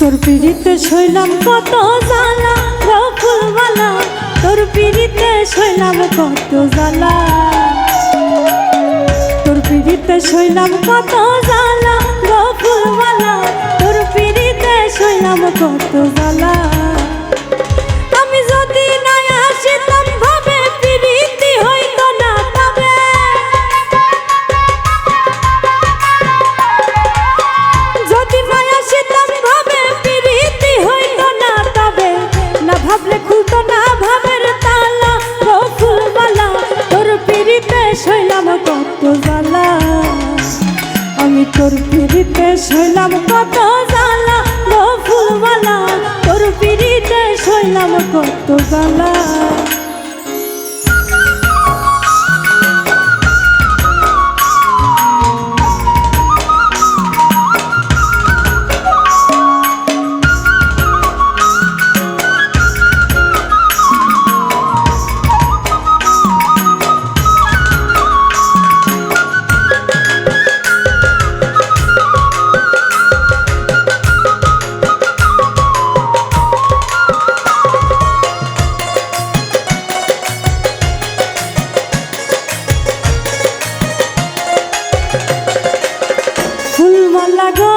তোর পিড়িতে শৈলাম কত ও ফুলবালা তোর পিড়িতে শৈলাম কত জ্বালা। তোর পিড়িতে শৈলাম কত ও ফুলবালা তোর পিড়িতে শৈলাম কত জ্বালা। শৈলাম কত জ্বালা গো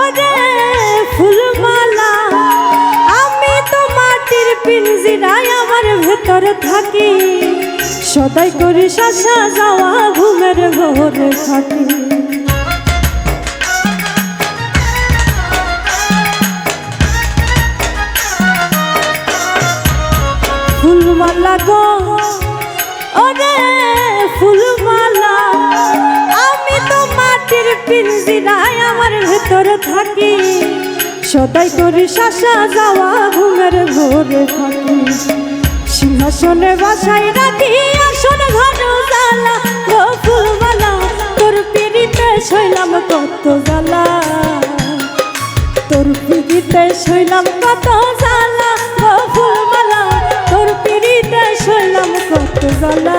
ওরে ফুলমালা, আমি তো মাটির পিঞ্জিরায় আমার ভেতরে থাকি। সদাই করি শাসা যাওয়া ঘুমের ঘরে থাকি। পিঞ্জিরায় আমার ভেতরে থাকি। সদাই করি শাসা যাওয়া ঘুমের ঘরে থাকি। সিংহাসনে বাসায় রাখি আসন ঘর জ্বালা। ফুলমালা, তোর পিড়িতে শৈলাম কত জ্বালা। তোর পিড়িতে শৈলাম কত জ্বালা। ও তোর পিড়িতে শৈলাম কত জ্বালা।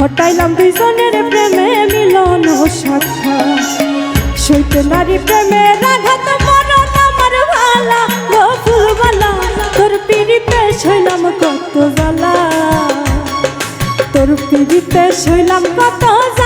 ঘটাইলাম দুইজনের প্রেমে মিলন সাক্ষা। সইতে নারী প্রেমে রাঘাত, মরণ আমার ভালা গো ফুলমালা তোর পিড়িতে শৈলাম কত জ্বালা। তোর পিড়িতে শৈলাম কত জ্বালা।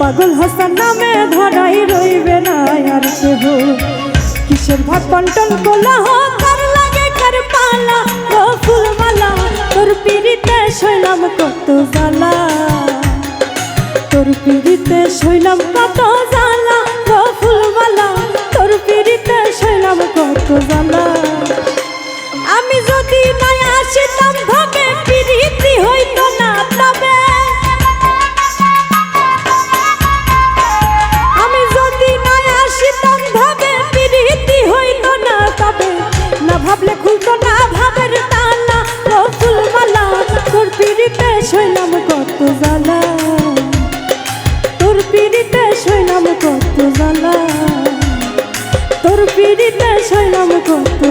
পাগল হাসান নামে ধরাই রইবে না আর কেহ। কিসের ভাগ বন্টন কোলাহ কার লাগে কার পালা? ও ফুলমালা, তোর পিড়িতে শৈলাম কত জ্বালা। তোর পিড়িতে শৈলাম কত জ্বালা। ও ফুলমালা, তোর পিড়িতে শৈলাম কত আমি যদি নাই আসিতাম পিরিতে কত জ্বালা। তোর পিড়িতে শৈলাম কত জ্বালা। তোর পিড়িতে শৈলাম কত